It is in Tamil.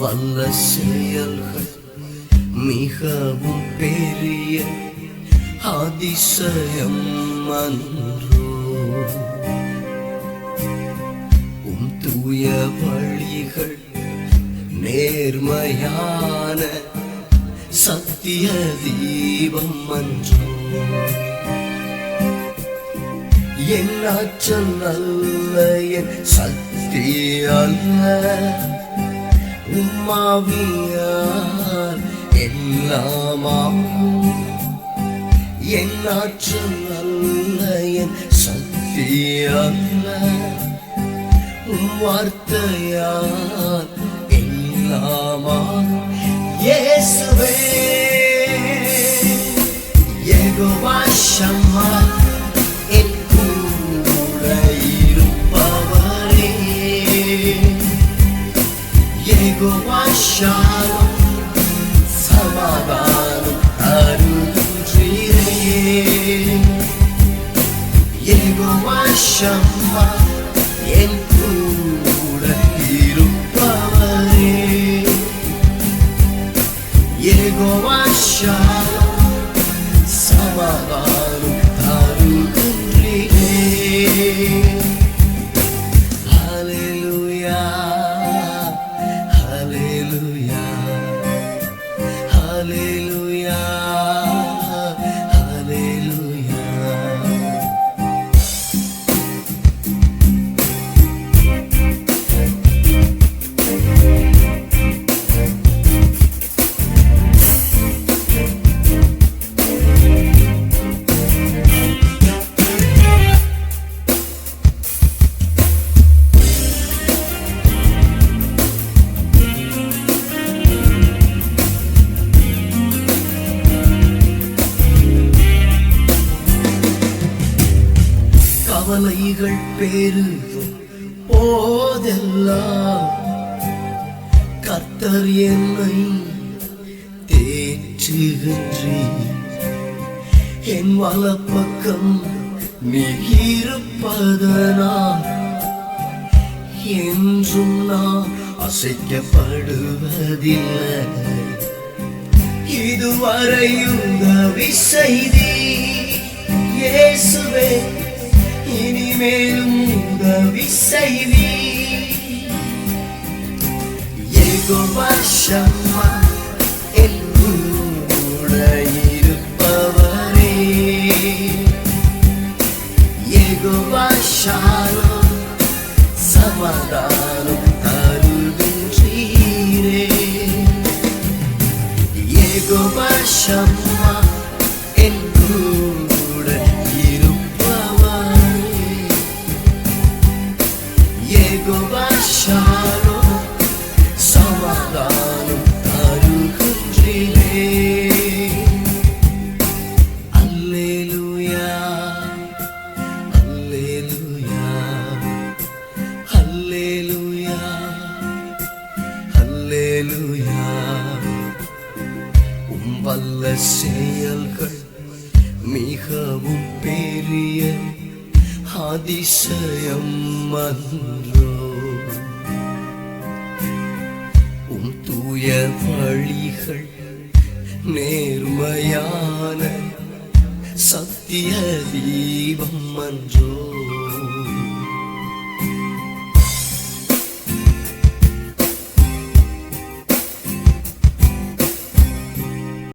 வல்ல செயல்கள் மிகவும் பெரிய அதிசயம் அன்றோ. உம் தூய வழிகள் நேர்மையான சத்திய தீபம் அன்றோ. என் ஆற்றல் அல்ல என் சக்தி அல்ல. உம்மாவியார். எல்லாமாகும் என் ஆற்றல் அல்ல என் சக்தி அல்ல. உம் வார்த்தையால் எல்லாமாகும் இயேசுவே யெகோவா ஷம்மா சமாதானம் அருள்கிறே கவலைகள் பெருகும் போதெல்லாம். கர்த்தர் என்னை தேற்றுகின்றீர் என் வலப்பக்கம் நீ இருப்பதனால் என்றும் நான் அசைக்கப்படுவதில்லை. இதுவரை உதவி செய்தி இயேசுவே இனிமேலும் உதவி செய்தி யெகோவா ஷம்மா என் இருப்பவரே. யெகோவா ஷாலோம் சமாதானம் தருகின்றீரே. வல்ல செயல்கள் மிகவும் பெரிய அதிசயம் அன்றோ உம் தூய வழிகள் நேர்மையான சத்திய தீபம் மன்றோ